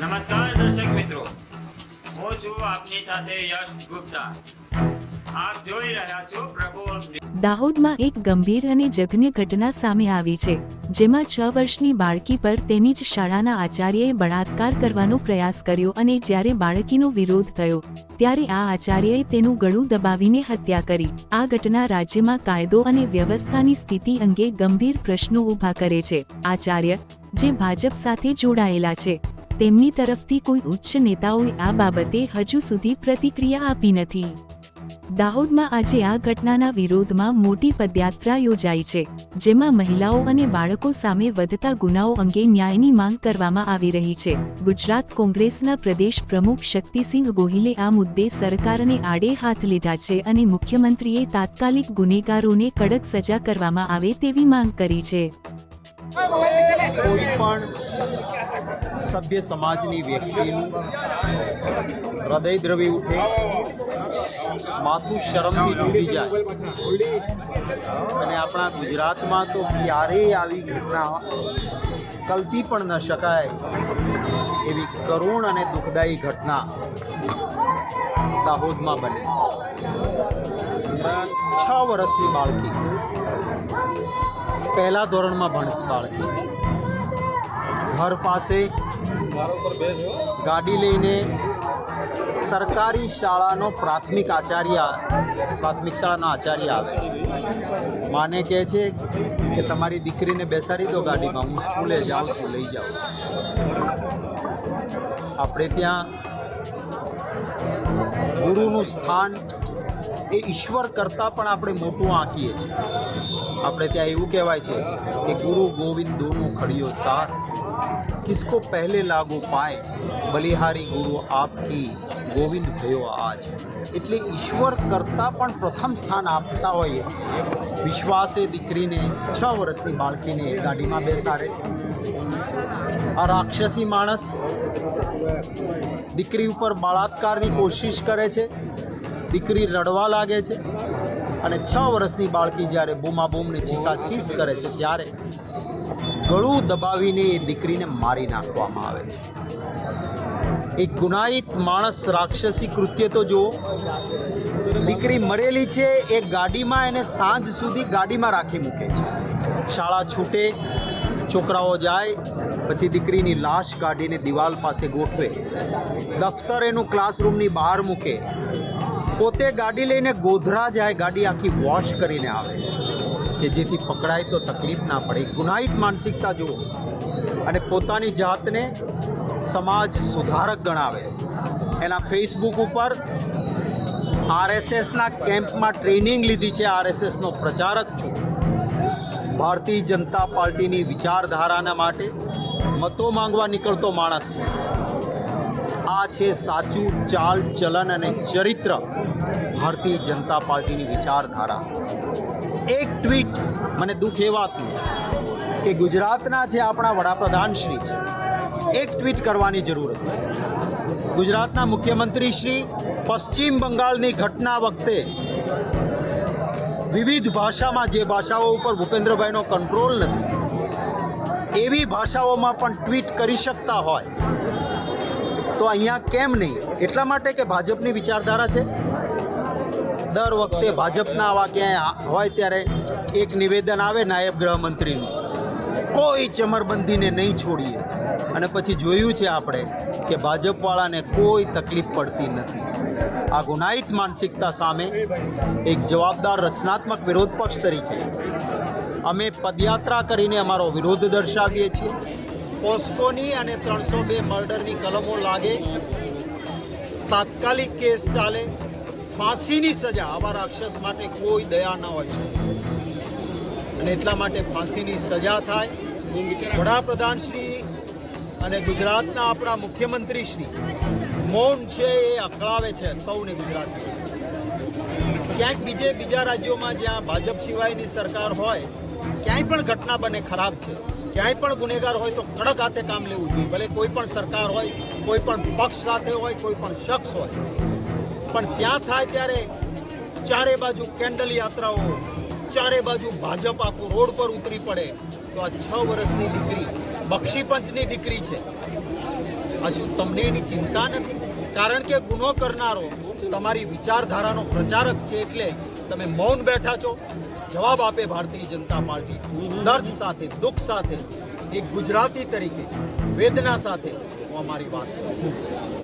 નમસ્કાર દર્શક મિત્રો. હું છું આપની સાથે યશ ગુપ્તા. દાહોદમાં એક ગંભીર અને જઘન્ય ઘટના સામે આવી છે, જેમાં છ વર્ષની બાળકી પર તેની જ શાળાના આચાર્યએ બળાત્કાર કરવાનો પ્રયાસ કર્યો અને જ્યારે બાળકીનો વિરોધ થયો, ત્યારે આ આચાર્યએ તેનું ગળું દબાવીને હત્યા કરી. આ ઘટના રાજ્યમાં કાયદો અને વ્યવસ્થાની સ્થિતિ અંગે ગંભીર પ્રશ્નો ઊભા કરે છે. આચાર્ય, જે ભાજપ સાથે જોડાયેલા છે, તેમની તરફથી કોઈ ઉચ્ચ નેતાઓએ આ બાબતે હજુ સુધી પ્રતિક્રિયા આપી નથી. દાહોદમાં આજે આ ઘટનાના વિરોધમાં મોટી પદયાત્રા યોજાઈ છે, જેમાં મહિલાઓ અને બાળકો સામે વધતા ગુનાઓ અંગે ન્યાયની માંગ કરવામાં આવી રહી છે. ગુજરાત કોંગ્રેસના પ્રદેશ પ્રમુખ શક્તિસિંહ ગોહિલે આ મુદ્દે સરકારને આડે હાથ લીધા છે અને મુખ્યમંત્રીએ તાત્કાલિક ગુનેગારોને કડક સજા કરવામાં આવે તેવી માંગ કરી છે. કોઈ પણ સભ્ય સમાજની વ્યક્તિનું હૃદય દ્રવી ઉઠે માથું શરમથી ડૂબી જાય. અને આપણા ગુજરાતમાં તો ક્યારેય આવી ઘટના કલ્પી પણ ન શકાય એવી કરુણ અને દુઃખદાયી ઘટના દાહોદમાં બની. છ વર્ષની બાળકી. પહેલા ધોરણમાં ભણતી બાળકી. ઘર પાસે ગાડી લઈને સરકારી શાળાનો પ્રાથમિક આચાર્ય પ્રાથમિક શાળાનો આચાર્ય આવે છે. માને કહે છે કે તમારી દીકરીને બેસાડી દો ગાડીમાં, હું સ્કૂલે જાઉં છું, લઈ જાઉં આપણે ત્યાં ગુરુનું સ્થાન એ ઈશ્વર કરતાં પણ આપણે મોટું આંકીએ છીએ. આપણે ત્યાં એવું કહેવાય છે કે ગુરુ ગોવિંદ દોનું ખડિયો સાથ, કિસકો પહેલે લાગુ પાય, બલિહારી ગુરુ આપકી ગોવિંદ ભયો આજ. એટલે ઈશ્વર કરતાં પણ પ્રથમ સ્થાન આપતા હોઈએ વિશ્વાસે દીકરીને છ વર્ષની બાળકીને ગાડીમાં બેસાડે છે. આ રાક્ષસી માણસ દીકરી ઉપર બળાત્કારની કોશિશ કરે છે. દીકરી રડવા લાગે છે અને છ વર્ષની બાળકી જ્યારે બૂમાબૂમને ચીસાચીસ કરે છે ત્યારે ગળું દબાવીને એ દીકરીને મારી નાખવામાં આવે છે. એક ગુનાહિત માણસ રાક્ષસી કૃત્ય તો જુઓ. દીકરી મરેલી છે, એ ગાડીમાં એને સાંજ સુધી ગાડીમાં રાખી મૂકે છે. શાળા છૂટે, છોકરાઓ જાય, પછી દીકરીની લાશ કાઢીને દિવાલ પાસે ગોઠવે. દફતર એનું ક્લાસરૂમની બહાર મૂકે. પોતે ગાડી લઈને ગોધરા જાય, ગાડી આખી વોશ કરીને આવે. કે જેથી પકડાય તો તકલીફ ના પડે. ગુનાહિત માનસિકતા જુઓ. અને પોતાની જાતને સમાજ સુધારક ગણાવે. એના ફેસબુક ઉપર આરએસએસના કેમ્પમાં ટ્રેનિંગ લીધી છે આરએસએસનો પ્રચારક છું. ભારતીય જનતા પાર્ટીની વિચારધારાના માટે મતો માંગવા નીકળતો માણસ. આ છે સાચું ચાલ ચલન અને ચરિત્ર ભારતીય જનતા પાર્ટીની વિચારધારા. એક ટ્વીટ મને દુઃખ એ વાતનું કે ગુજરાતના છે આપણા વડાપ્રધાન શ્રી. એક ટ્વીટ કરવાની જરૂર હતી ગુજરાતના મુખ્યમંત્રી શ્રી પશ્ચિમ બંગાળની ઘટના વખતે વિવિધ ભાષામાં જે ભાષાઓ ઉપર ભૂપેન્દ્રભાઈનો કંટ્રોલ નથી, એવી ભાષાઓમાં પણ ટ્વીટ કરી શકતા હોય, તો અહીંયા કેમ નહીં? એટલા માટે કે ભાજપની વિચારધારા છે. દર વખતે ભાજપના આવા ક્યાંય હોય ત્યારે એક નિવેદન આવે નાયબ ગૃહમંત્રીનું. કોઈ ચમરબંધીને નહીં છોડીએ. અને પછી જોયું છે આપણે કે ભાજપવાળાને કોઈ તકલીફ પડતી નથી. આ ગુનાહિત માનસિકતા સામે એક જવાબદાર રચનાત્મક વિરોધ પક્ષ તરીકે અમે પદયાત્રા કરીને અમારો વિરોધ દર્શાવીએ છીએ. પોસ્કોની અને ત્રણસો બે મર્ડરની કલમો લાગે. તાત્કાલિક કેસ ચાલે. ફાંસીની સજા આવા રાક્ષસ માટે કોઈ દયા ન હોય. અને એટલા માટે ફાંસીની સજા થાય. વડાપ્રધાન શ્રી અને ગુજરાતના આપણા મુખ્યમંત્રી શ્રી, મૌન છે એ અકળાવે છે સૌને ગુજરાતમાં ક્યાંક બીજે બીજા રાજ્યોમાં જ્યાં ભાજપ સિવાયની સરકાર હોય, ક્યાંય પણ ઘટના બને ખરાબ છે, ક્યાંય પણ ગુનેગાર હોય તો કડક હાથે કામ લેવું જોઈએ. ભલે કોઈ પણ સરકાર હોય, કોઈ પણ પક્ષ સાથે હોય, કોઈ પણ શખ્સ હોય. પણ ત્યાં થાય ત્યારે ચારે બાજુ કેન્ડલ યાત્રાઓ, ચારે બાજુ ભાજપ આખું રોડ પર ઉતરી પડે. તો આ છ વર્ષની દીકરી, બક્ષી પંચની દીકરી છે. શું તમને એની ચિંતા નથી? કારણ કે ગુનો કરનારો તમારી વિચારધારાનો પ્રચારક છે એટલે તમે મૌન બેઠા છો. જવાબ આપે ભારતીય જનતા પાર્ટી. દર્દ સાથે, દુઃખ સાથે, એક ગુજરાતી તરીકે, વેદના સાથે હું અમારી વાત કરું